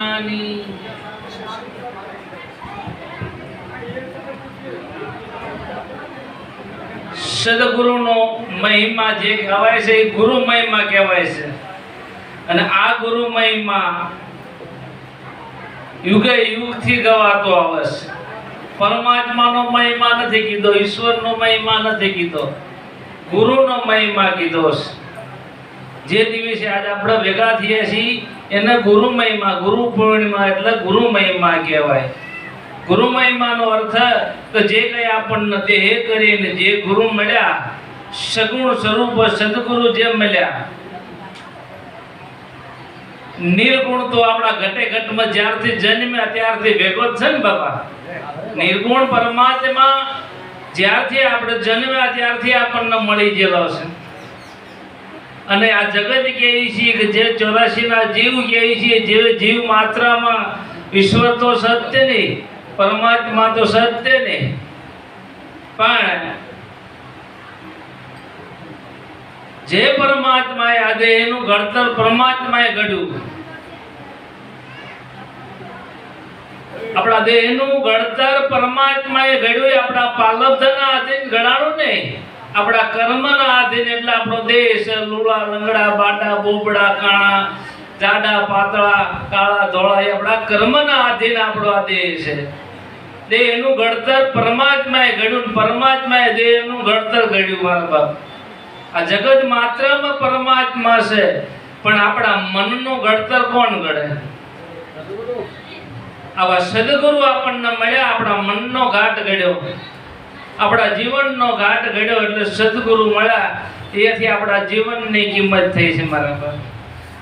ની સદગુરુનો મહિમા જે કહેવાય છે, એ ગુરુ મહિમા કહેવાય છે. અને આ ગુરુ મહિમા યુગે યુગથી ગવાતો આવે છે. પરમાત્માનો મહિમા નથી કીધો, ઈશ્વરનો મહિમા નથી કીધો, ગુરુનો મહિમા કીધો છે. જે દિવસે આજે આપણે ભેગા થયા છીએ, એને ગુરુ મહિમા ગુરુ પૂર્ણિમા એટલે ગુરુ મહિમા કહેવાય. ગુરુ મહિમાનો અર્થ કે જે કંઈ આપણને દેહ કરીને જે ગુરુ મળ્યા, સગુણ સ્વરૂપ સદગુરુ જે મળ્યા. નિર્ગુણ તો આપણા ઘટે ઘટમાં જ્યારથી જન્મ્યા, ત્યારથી ભેગો છે ને બાપા. નિર્ગુણ પરમાત્મા જ્યારથી આપણે જન્મ્યા, ત્યારથી આપણને મળી ગયેલો છે. અને આ જગત કહે છે કે જે ચોરાશી ના જીવ કહે છે, જે જીવ માત્રામાં ઈશ્વર તો સત્ય નહીં પરમાત્મા તો સત્ય નહીં પણ જે પરમાત્માએ આજે દેહનું ઘડતર પરમાત્માએ ઘડ્યું. આપણા દેહનું ઘડતર પરમાત્માએ ઘડ્યું આપણા પાલવધના હાથે ઘડાડું નહીં આપણા કર્મના આધીન એટલે આપણો દેશ લૂળા લંગડા બાટા બોબડા, કાણા, જાડા, પાતળા, કાળા, ધોળા, એ આપણા કર્મના આધીન આપણો આ દેહ છે. દેહનું ઘડતર પરમાત્માએ ઘડ્યું, પરમાત્માએ દેહનું ઘડતર ઘડ્યું મારા આ જગત માત્રમાં પરમાત્મા છે, પણ આપણા મનનું ઘડતર કોણ ઘડે? આવા સદગુરુ આપણને મળ્યા, આપણા મનનો ઘાટ ઘડ્યો. આપણા જીવનનો ઘાટ ઘડ્યો એટલે સદગુરુ મળ્યા, એથી આપણા જીવનની કિંમત થઈ છે મારા પર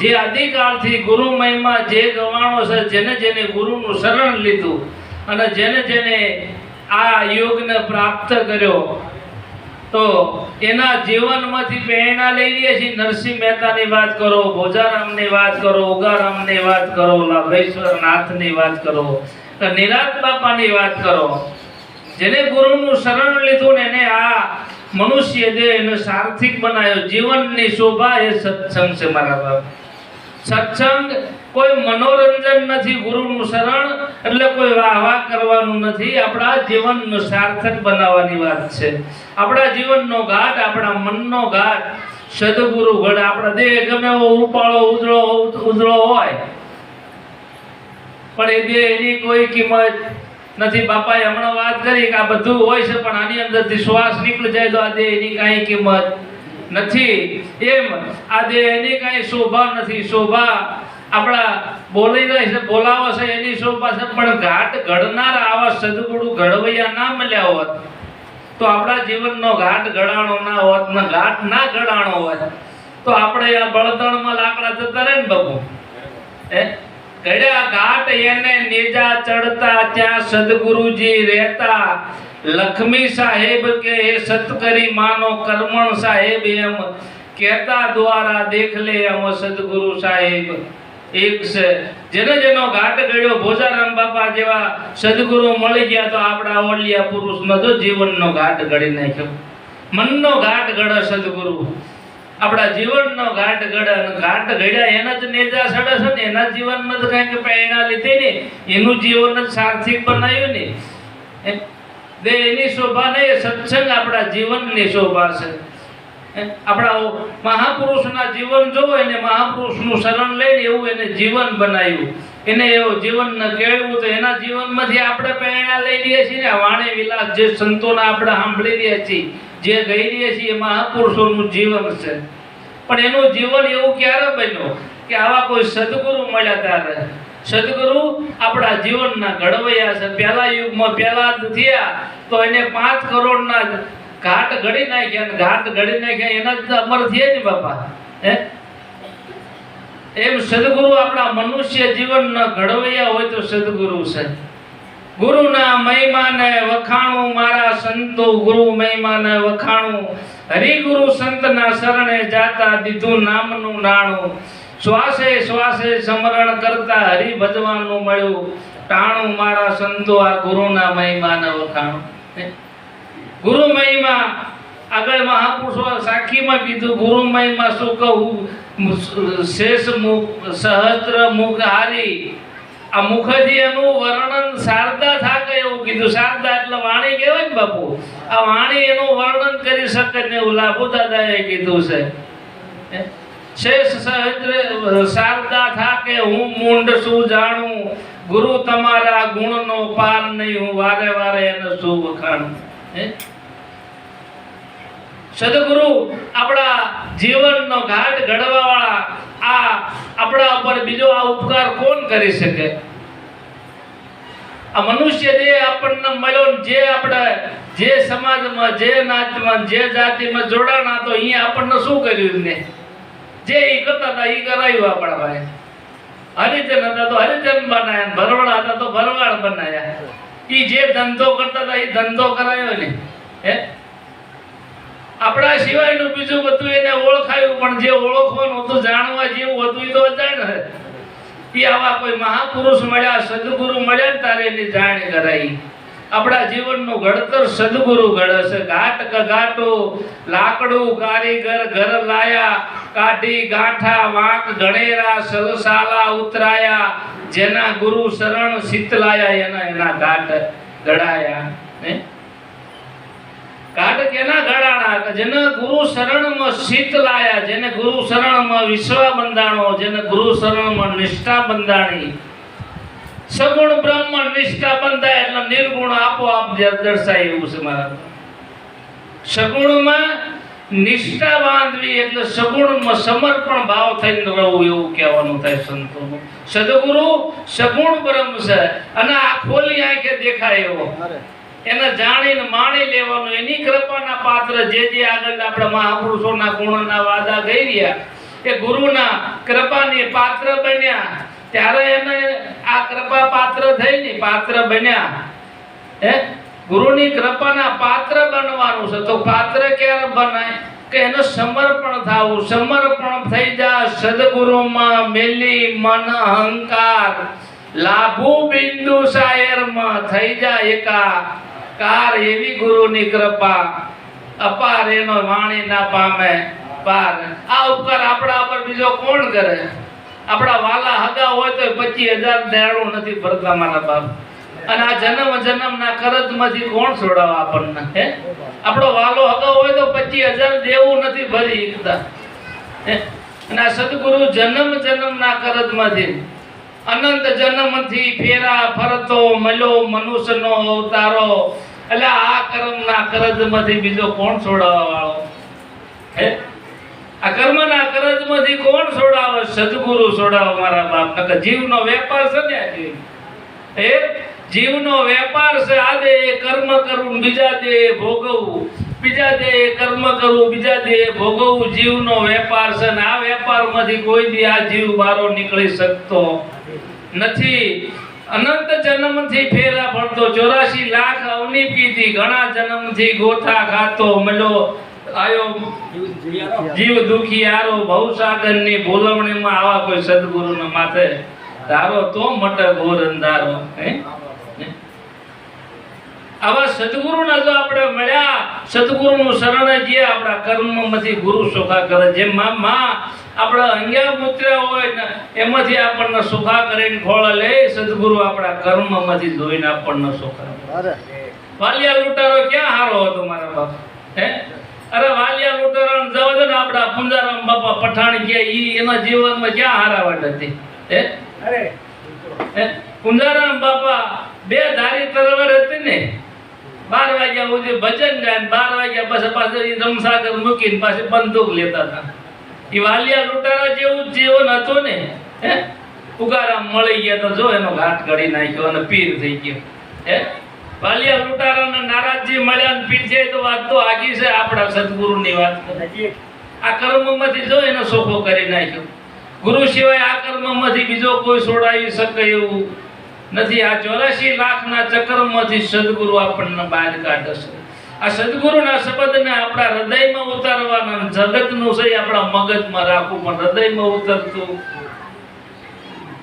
જે આદિકાળથી ગુરુ મહિમા જે ગવાણો છે, જેને જેને ગુરુનું શરણ લીધું અને જેને જેને આ યોગને પ્રાપ્ત કર્યો, તો એના જીવનમાંથી પ્રેરણા લઈ લઈએ છીએ. નરસિંહ મહેતાની વાત કરો, ભોજારામની વાત કરો, ઉગારામની વાત કરો લાભેશ્વર નાથની વાત કરો, નિરાત બાપાની વાત કરો. જેને ગુરુનું શરણ લીધું ને એને આ મનુષ્ય એને સાર્થિક બનાવ્યો જીવનની શોભા એ સત્સંગ છે મારા બાપ. સત્સંગ કોઈ મનોરંજન નથી, ગુરુનું શરણ, એટલે કોઈ વાહ વાહ કરવાનું નથી. આપણા જીવનનું સાર્થક બનાવવાની વાત છે. આપણા જીવનનો ઘાટ, આપણા મનનો ઘાટ. સદગુરુ ઘડ આપણા દેહ ગમે એવો ઉપાળો ઉજળો ઉજળો હોય. પણ એ દેહ એની કોઈ કિંમત નથી, બાપાએ હમણાં વાત કરી કે આ બધું હોય છે, પણ આની અંદરથી શ્વાસ નીકળી જાય તો આ દેહ એની કાંઈ કિંમત નથી. એમ આ દેહ એની કાંઈ શોભા નથી. શોભા આપણા બોલી રહી છે, બોલાવો છે, એની શોભા છે, પણ ઘાટ ઘડનાર આવા સદગુરુ ઘડવૈયા ના મળ્યા હોત. તો આપણા જીવનનો ઘાટ ઘડાણો ના હોત, ને ઘાટ ના ઘડાણો હોત. તો આપણે આ બળતણમાં લાકડા જતા રહે ને બાપુ? હે? ઘડ્યા ઘાટ એને નેજા ચડતા ત્યાં સદગુરુજી રહેતા. લક્ષ્મી સાહેબ કે, હે સતકરી માનો કરમણ સાહેબ એમ કહેતા દ્વારા દેખ લે અમ સદગુરુ સાહેબ. એક છે. જેને જેનો ઘાટ ગળ્યો ભોજારામ બાપા જેવા સદગુરુ મળી ગયા તો આપણા ઓલિયા પુરુષનો તો જીવનનો ઘાટ ગળી નાખ્યો. મનનો ઘાટ ગળે સદગુરુ. આપણા જીવનનો ઘાટ ગળે ઘાટ ગળ્યા એના જ નેજા સડે છે એના જીવનમાં તો કાંઈક પ્રેરણા લીધી ને એનું જીવન જ સાર્થિક બનાવ્યું ને દે એની શોભા નહીં સત્સંગ આપણા જીવનની શોભા છે. આપણા મહાપુરુષના જીવન જોવો, એને મહાપુરુષનું શરણ લઈને એવું એને જીવન બનાવ્યું. એને એવું જીવન કેળવું તો એના જીવનમાંથી આપણે પ્રેરણા લઈ લઈએ છીએ ને. વાણી વિલાસ જે સંતોના આપણે સાંભળી રહ્યા છીએ. જે ગઈ રહ્યા છીએ મહાપુરુષોનું જીવન છે. પણ એનું જીવન એવું ક્યારે બન્યું કે આવા કોઈ સદગુરુ મળ્યા ત્યારે? સદગુરુ આપણા જીવનના ઘડવૈયા છે. પહેલા યુગમાં પહેલા થયા તો એને પાંચ કરોડના ઘાટ ઘડી નાખ્યા અને ઘાટ ઘડી નાખ્યા એના જ અમર થયા ને બાપા, હે? એમ સદગુરુ આપણા મનુષ્ય જીવનના ઘડવૈયા હોય તો સદગુરુ છે. ગુરુના મહિમાને વખાણું, મારા સંતો ગુરુ મહિમાને વખાણું. હરિગુરુ સંતના શરણે જાતા દીધું નામનું નાણું. શ્વાસે શ્વાસે સ્મરણ કરતા હરિ ભજવાનું મળ્યું. ટાણું મારા સંતો આ ગુરુના મહિમાને વખાણું? ગુરુ મહિમા, આગળ મહાપુરુષો સાખીમાં કીધું, ગુરુ મહિમા શું કહું? શેષ મુખ, સહસ્ત્ર મુખ હારી આ મુખજી એનું વર્ણન શારદા થાકે એવું કીધું. શારદા એટલે વાણી કહેવાય ને બાપુ. આ વાણી એનું વર્ણન કરી શકે ને એવું લાભુ દાદાએ કીધું છે. શેષ સહજ શારદા થાકે, હું મૂંડ શું જાણું? ગુરુ તમારા ગુણનો પાર નહીં, હું વારે વારે એને શું વખાણું સદગુરુ, આપણા જીવનનો ઘાટ ઘડવા વાળા આ આપણા ઉપર બીજો આ ઉપકાર કોણ કરી શકે? આ મનુષ્ય જે આપણને મળ્યો જે આપણે જે સમાજમાં, જે નાતમાં જે જાતિમાં જોડાણા તો અહીંયા આપણને શું કર્યું ને જે એ કરતા હતા એ કરાયું આપણા ભાઈ હરિજન હતા તો હરિજન બનાયા ભરવાડ હતા તો ભરવાડ બનાયા. એ જે ધંધો કરતા હતા એ ધંધો કરાયો ને. હે? આપણા સિવાયનું બીજું બધું એને ઓળખાયું પણ જે ઓળખવાનું હતું જાણવા જેવું હતું એ તો અજાણ હે ઈ આવા કોઈ મહાપુરુષ મળ્યા, સદગુરુ મળ્યા તારે એની જાણ કરાઈ. આપણા જીવનનું ઘડતર સદગુરુ ઘડે છે ઘાટ કઘાટો લાકડું, કારીગર, ઘર લાયા, કાઢી, ગાંઠા, વાંક, ગણેરા, સલસાલા ઉતરાયા, જેના ગુરુ શરણ શીતલાયા, એના એના ઘાટ ઘડાયા એવું છે મારા સગુણમાં નિષ્ઠા બાંધવી એટલે સગુણમાં સમર્પણ ભાવ થઈને રહેવું એવું કહેવાનું થાય સંતોનું. સદગુરુ સગુણ બ્રહ્મ છે અને આ ખોલી આંખે દેખાય એવો. એને જાણીને માણી લેવાનું. એની કૃપાના પાત્ર જે જે આગળ આપણે મહાપુરુષોના ગુણના વાદા ગઈ રહ્યા, એ ગુરુના કૃપાની પાત્ર બન્યા. ત્યારે એને આ કૃપા પાત્ર થઈને પાત્ર બન્યા. હે? ગુરુની કૃપાના પાત્ર બનવાનું છે. તો પાત્ર ક્યારે બનાય કે એનું સમર્પણ થવું. સમર્પણ થઈ જા સદગુરુમાં મેલી મન અહંકાર. લાભુ બિંદુ શાયરમાં થઈ જા એકા. કાર એવી ગુરુની કૃપા, અપાર એનો વાણી ના પામે પાર. આ ઉપકાર આપણા પર બીજો કોણ કરે? આપણા વાલા હગા હોય તો પચીસ હજાર દેણું નથી ભરતા મારા બાપ. અને આ જન્મ જન્મના કરજમાંથી કોણ છોડાવે આપણને, હે? આપણો વાલો હગો હોય તો પચીસ હજાર દેવું નથી ભરી ઈકતા હે? અને આ સદગુરુ જન્મ જન્મના કરજમાંથી અનંત જન્મથી ફેરા ફરતો, મળ્યો મનુષ્યનો અવતારો. એટલે આ કર્મના કરજમાંથી બીજો કોણ છોડાવવા વાળો હે? આ કર્મના કરજમાંથી કોણ છોડાવે? સદગુરુ છોડાવે મારા બાપ. નકર જીવનો વેપાર છે ને આ જીવ એ જીવનો વેપાર છે આ દે કર્મ કરવું બીજા દે ભોગવું. બીજા દે કર્મ કરવું બીજા દે ભોગવું. ભોગવવું જીવનો વેપાર છે ને આ વેપારમાંથી કોઈ દી આ જીવ બારો નીકળી શકતો નથી. અનંત જન્મથી ફેરા ભરતો ચોરાશી લાખ અવની પીધી ઘણા જન્મથી ગોથા ખાતો મળ્યો. આયો જીવ દુખિયારો ભવસાગરની બોલવણીમાં આવા કોઈ સદગુરુના માથે ધારો તો મટે ઘોર અંધારો, હે? આવા સદગુરુના જો આપણે મળ્યા, સદગુરુનું શરણ જે આપણા કર્મમાંથી ગુરુ સુખા કરે. જેમ માં આપણા અંગ્યા પુત્ર હોય ને એમાંથી આપણને સુખા કરીને ખોળા લે સદગુરુ આપણા કર્મમાંથી ધોઈને આપણને સુખા વાલિયા લૂંટારો ક્યાં હારો હતો મારા બાપ? હે? અરે વાલિયા લૂંટારો જવા દે ને આપણા પુંજારામ બાપા પઠાણ ગયા ઈ એના જીવનમાં ક્યાં હારાવટ હતી? હે? હે? પુંજારામ બાપા બે ધારી તરવર હતી ને બાર વાગ્યા સુધી ભજન ગાય બાર વાગ્યા પછી પાછળ રમસાગર મૂકીને પાછી બંદૂક લેતા હતા. વાલિયા લૂંટારા જેવું જીવન હતું ને, હે? ઉગારામ મળી ગયા તો જો એનો ઘાટ કરી નાખ્યો અને પીર થઈ ગયો, હે? વાલિયા લૂંટારાને નારાજજી મળ્યા ને પીર જાય તો વાત તો આગી છે, આપણા સદગુરુની વાત કરે આ કર્મમાંથી જો એનો સોખો કરી નાખ્યો. ગુરુ સિવાય આ કર્મમાંથી બીજો કોઈ છોડાવી શકે એવું નથી. આ ચોરાશી લાખના ચક્રમાંથી સદગુરુ આપણને બહાર કાઢે છે. આ સદગુરુના શબ્દને આપણા હૃદયમાં ઉતારવાના જગતનું છે આપણા મગજમાં રાખવું પણ હૃદયમાં ઉતરતું.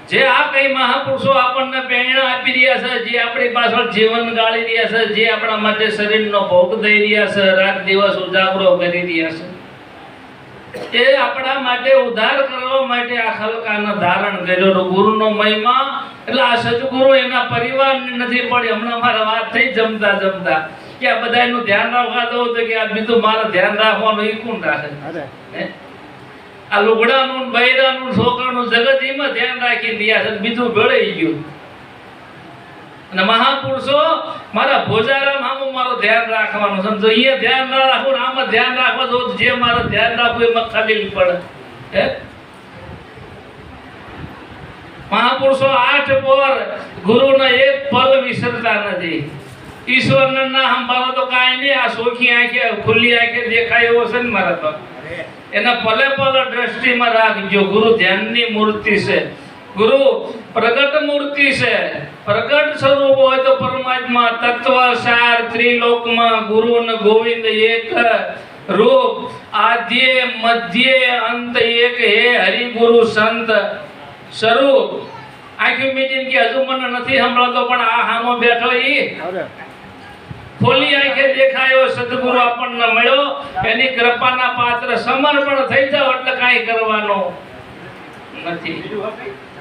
જે આ કઈ મહાપુરુષો આપણને પ્રેરણા આપી રહ્યા છે, જે આપણી પાછળ જીવન ગાળી રહ્યા છે, જે આપણા માટે શરીરનો ભોગ દઈ રહ્યા છે, રાત દિવસ ઉજાગરો કરી રહ્યા છે. એ આપણા માટે ઉદ્ધાર કરવા માટે આ ખલકાને ધારણ કર્યો. ગુરુનો મહિમા, એટલે આ સદગુરુ એના પરિવારને નથી પડી હમણાં મારા વાત થઈ જમતા જમતા. કે આ બધાનું ધ્યાન રાખવા દઉં તો કે આ બીજું મારે ધ્યાન રાખવાનું એ કોણ રાખે? આ લુગડાનું બૈરાનું છોકરાનું જગત એમાં ધ્યાન રાખી દિયા છે બીજું ભળાઈ ગયું. અને મહાપુરુષો મારા ભોજારામ આમ મારું ધ્યાન રાખવાનું સમજો અહીંયા ધ્યાન ના રાખવું ને આમાં ધ્યાન રાખવા તો જે મારે ધ્યાન રાખવું એમાં ખાલી પડે. હે? મહાપુરુષો આઠ પર ગુરુના એક પલ વિસરતા નથી. ઈશ્વરના ના સંભાળો તો કાંઈ નહીં. આ સોખી આંખે ખુલ્લી આંખે દેખાય એવો છે ને મારા તો એના પલે પલ દ્રષ્ટિમાં રાખજો. ગુરુ ધ્યાનની મૂર્તિ છે. ગુરુ પ્રગટ મૂર્તિ છે. પ્રગટ સ્વરૂપ હોય તો પરમાત્મા તત્વ સાર ત્રિલોકમાં ગુરુ ને ગોવિંદ એક રૂપ આદ્ય મધ્ય અંત એક હે હરિ ગુરુ સંત સ્વરૂપ. આખી મીટિંગ કે હજુ મને નથી સંભળાતો પણ આ હામો બેઠો ઈ. ખોલી આંખે દેખાયો સદગુરુ આપણને મળ્યો. એની કૃપાના પાત્ર સમર્પણ થઈ જાવ એટલે કાંઈ કરવાનો નથી.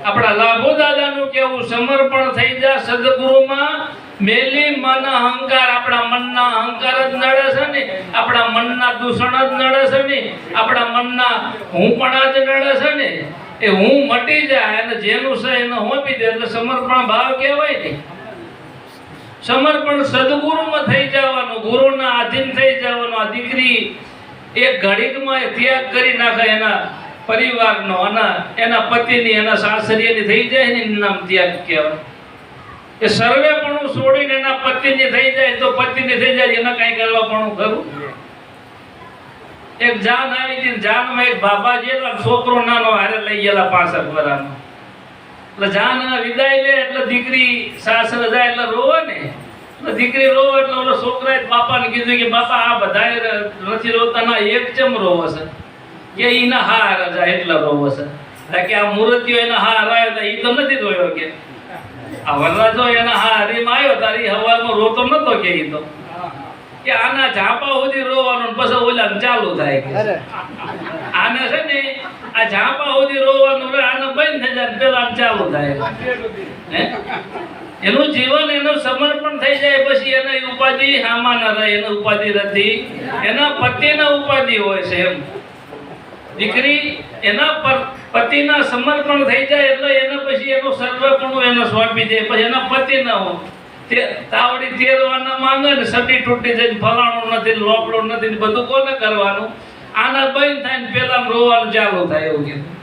આપણા લાભો દાદાનું કેવું? સમર્પણ થઈ જા સદગુરુમાં. મેલી મન અહંકાર. આપણા મનના અહંકાર જ નડે છે ને. આપણા મનના દૂષણ જ નડે છે ને. આપણા મનના હું પણ જ નડે છે ને. એ હું મટી જાય અને જેનું છે એને હોપી દે એટલે સમર્પણ ભાવ કહેવાય ને. સમર્પણ સદગુરુમાં થઈ જવાનું, ગુરુના આધીન થઈ જવાનું, આ દીકરી એક ઘડીકમાં એ ત્યાગ કરી નાખે એના પરિવારનો એના એના પતિની, એના સાસરીની થઈ જાય ને નામ ત્યાગ કહેવાય. એ સર્વે પણ છોડીને એના પતિની થઈ જાય તો પતિની થઈ જાય, એના કાંઈ કરવા પણ ખરું? એક જાન આવી હતી જાનમાં એક બાબા જેલા છોકરો નાનો હારે લઈ ગયેલા પાસઠ વર્ષનો એટલે જાન વિદાય લે એટલે દીકરી સાસરે જાય એટલે રોવે ને. એટલે દીકરી રોવે એટલે ઓલો છોકરાએ બાપાને કીધું કે બાપા આ બધા નથી રોતા ના એક ચમ રોવો છે કે એના હાર જાય એટલે રોવો છે કે આ મૂર્તિઓ એના હાર આવ્યો તો ઈ તો નથી રોયો કે. આ વરરાજો એના હારીમાં આવ્યો તારી હવારમાં રોતો નતો કે ઈ તો. કે આના ઝાપા સુધી રોવાનું પછી ઓલા ચાલુ થાય કે. આને છે ને આ જાપા સુધી રોવાનું રહે આને બંધ થઈ જાય, પેલા ચાલુ થાય. એનું જીવન એનું સમર્પણ થઈ જાય, પછી એના ઉપાધિ હામાં ન રહે, એના ઉપાધિ નથી. એના પતિના ઉપાધિ હોય છે એમ. દીકરી એના પતિના સમર્પણ થઈ જાય એટલે એના પછી એનું સર્વપણું એને સોંપી દે, પછી એના પતિ ન હોય. તાવડી તેરવાના માંગે ને સટી તૂટી જઈને ફલાણું નથી ને લોકડું નથી બધું કોને કરવાનું? આના બંધ થાય ને પેલા રોવાનું ચાલુ થાય એવું કીધું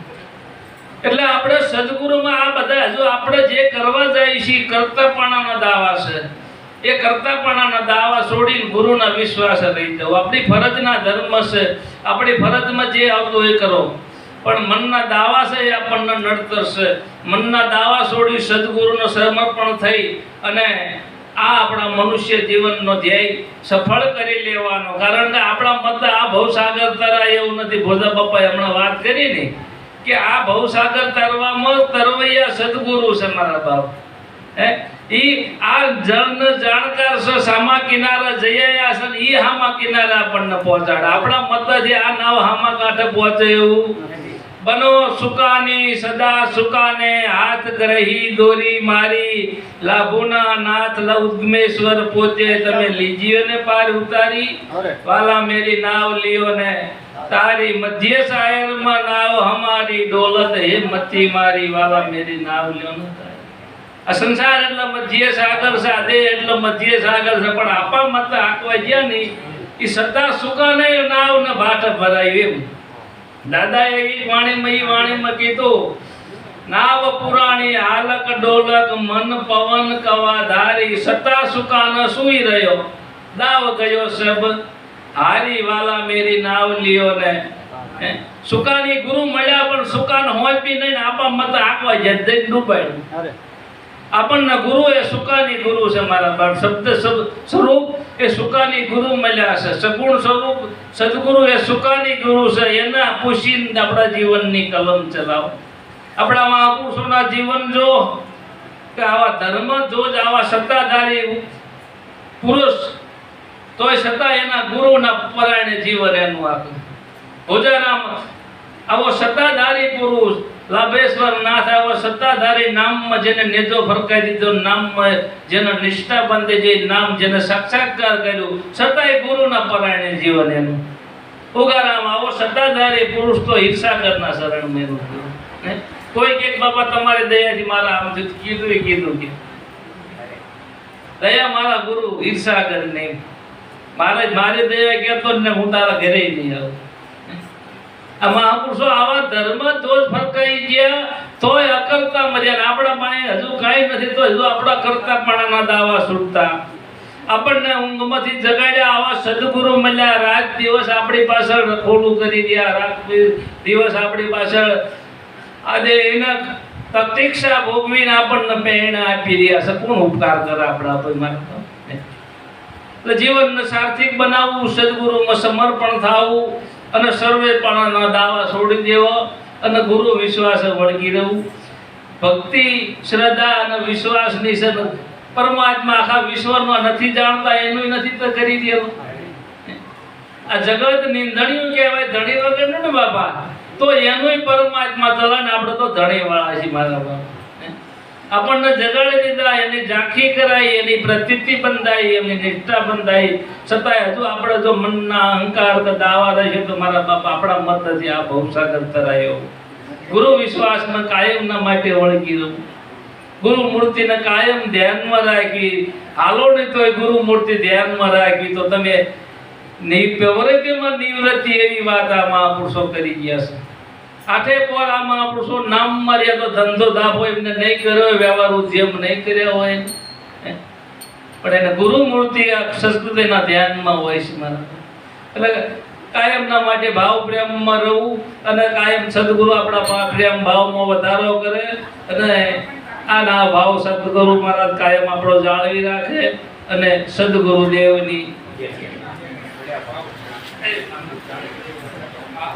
એટલે આપણે સદગુરુમાં આ બધા હજુ આપણે જે કરવા જાય છીએ કર્તાપણાના દાવા છે. એ કરતાપણાના દાવા છોડીને ગુરુના વિશ્વાસ રહી જવું. આપણી ફરજના ધર્મ છે. આપણી ફરજમાં જે આવતું એ કરો. પણ મનના દાવા છે એ આપણને નડતર છે. મનના દાવા છોડી સદગુરુનો સમર્પણ થઈ અને આ આપણા મનુષ્ય જીવનનો ધ્યેય સફળ કરી લેવાનો. કારણ કે આપણા મત આ ભવસાગર તરાય એવું નથી. ભોજા બાપાએ હમણાં વાત કરી ને કે આ ભવસાગર તરવામાં તરવૈયા સદગુરુ છે મારા બાપ. હે? ઈ આ જન જાણકાર છે, સામા કિનારા જઈ આયા છે ઈ હામા કિનારા આપણને પહોંચાડે. આપણા મત જે આ નાવ હામા કાંઠે પહોંચે એવું. બનો સુકાની સદા સુકાને હાથ ગ્રહી દોરી મારી. લાભુના નાથ લ ઉદ્મેશ્વર પોતે તમે લીજીઓ ને પાર ઉતારી. વાલા મેરી નાવ લિયો ને તારી મધ્ય શાયરમાં નાવ હમારી. ડોલત હે મતી મારી. વાલા મેરી નાવ લ્યો ને આ સંસાર એટલે મધ્ય સાગર છે આ દેહ એટલે મધ્ય સાગર છે. પણ આપા મત આંકવા ગયા નહીં. એ સદા સુકાને નાવ ને ભાટ ભરાયું એમ. દાદા એવી વાણીમાં, ઈ વાણીમાં કીધું, નાવ પુરાણી હાલક ડોલક મન પવન કવા ધારી સતા સુકાન સુઈ રહ્યો. દાવ ગયો સબ હારી વાલા મેરી નાવ લિયો ને. સુકાની ગુરુ મળ્યા પણ સુકાન હોય બી નહીં આપા મત આપવા જાય જઈને ડૂબાડ્યું. આપણના ગુરુ એ સુકાની ગુરુ છે મારા બાપ શબ્દ સ્વરૂપ એ સુકાની ગુરુ મળ્યા છે સગુણ સ્વરૂપ સદગુરુ એ સુકાની ગુરુ છે. એના પૂછીને આપણા જીવનની કલમ ચલાવો. આપણા મહાપુરુષોના જીવન જો કે આવા ધર્મ જો જ આવા સત્તાધારી પુરુષ, તોય છતાં એના ગુરુના પરાયણે જીવન એનું આપ્યું ભોજારામ આવો સત્તાધારી પુરુષ લાભેશ્વર નાથ આવો સત્તાધારી નામમાં જેને નેજો ફરકાઈ દીધો નામમાં જેનો નિષ્ઠા બંધે જે નામ જેને સાક્ષાત્કાર કર્યું, છતાંય ગુરુના પરાયણે જીવન એનું. ઉગારામ, આવો સત્તાધારી પુરુષ તો ઈર્ષાકરના શરણ મેરું? કોઈ કે બાપા, તમારી દયાથી મારા આમ કીધું એ કીધું કે. દયા મારા ગુરુ ઈર્ષાકર નહીં મારે, મારી દયા કહેતો ને હું તારા ઘરે નહીં આવું. આ મહાપુરુષો આવા ધર્મ તો ફરકાઈ ગયા, તોય અકર્તા મર્યા આપણા પાસે હજુ કાંઈ નથી, તો હજુ આપણા કરતાપણાના દાવા છૂટતા. આપણને ઊંઘમાંથી જગાડ્યા આવા સદગુરુ મળ્યા, રાત દિવસ આપણી પાછળ રખોડું કરી ગયા, રાત દિવસ આપણી પાછળ આજે એના પ્રતીક્ષા ભોગવીને આપણને પ્રેરણા આપી રહ્યા છે. કોણ ઉપકાર કરે આપણા મારા એટલે જીવનને સાર્થિક બનાવવું, સદગુરુમાં સમર્પણ થવું અને સર્વેપણાના દાવા છોડી દેવા અને ગુરુ વિશ્વાસે વળગી રહેવું. ભક્તિ, શ્રદ્ધા અને વિશ્વાસની છે પરમાત્મા આખા વિશ્વમાં નથી જાણતા એનું નથી તો કરી દેવું. આ જગત નિંદણિયું કહેવાય, ધણી વગર ને બાપા. તો એનુંય પરમાત્મા ચલણ આપણે તો ધણી વાળા છીએ મારા બાપા. આપણને જગાડી દીધા, એની ઝાંખી કરાઈ, એની પ્રતીતિ બંધાઈ, એની નિષ્ઠા બંધાઈ. છતાંય હજુ આપણે જો મનના અહંકાર દાવા રહેશે તો મારા બાપ આપણા મત નથી, આ ભવસાગર તરાયો. ગુરુ વિશ્વાસમાં કાયમના માટે વળગી રહું. ગુરુ મૂર્તિને કાયમ ધ્યાનમાં રાખી. હાલો ને તો ગુરુ મૂર્તિ ધ્યાનમાં રાખી, તો તમે નિવૃત્તિ એવી વાત આ મહાપુરુષો કરી ગયા છે. આઠે પોર આ મહાપુરુષો નામ માર્યા તો ધંધો દાભો એમને નહીં કર્યો હોય વ્યવહાર ઉદ્યમ નહીં કર્યો હોય. પણ એને ગુરુ મૂર્તિ સંસ્કૃતિના ધ્યાનમાં હોય છે મારા. એટલે કાયમના માટે ભાવ પ્રેમમાં રહું અને કાયમ સદગુરુ આપણા પ્રેમ ભાવમાં વધારો કરે અને આના ભાવ સદગુરુ મહારાજ કાયમ આપણો જાળવી રાખે અને સદગુરુ દેવની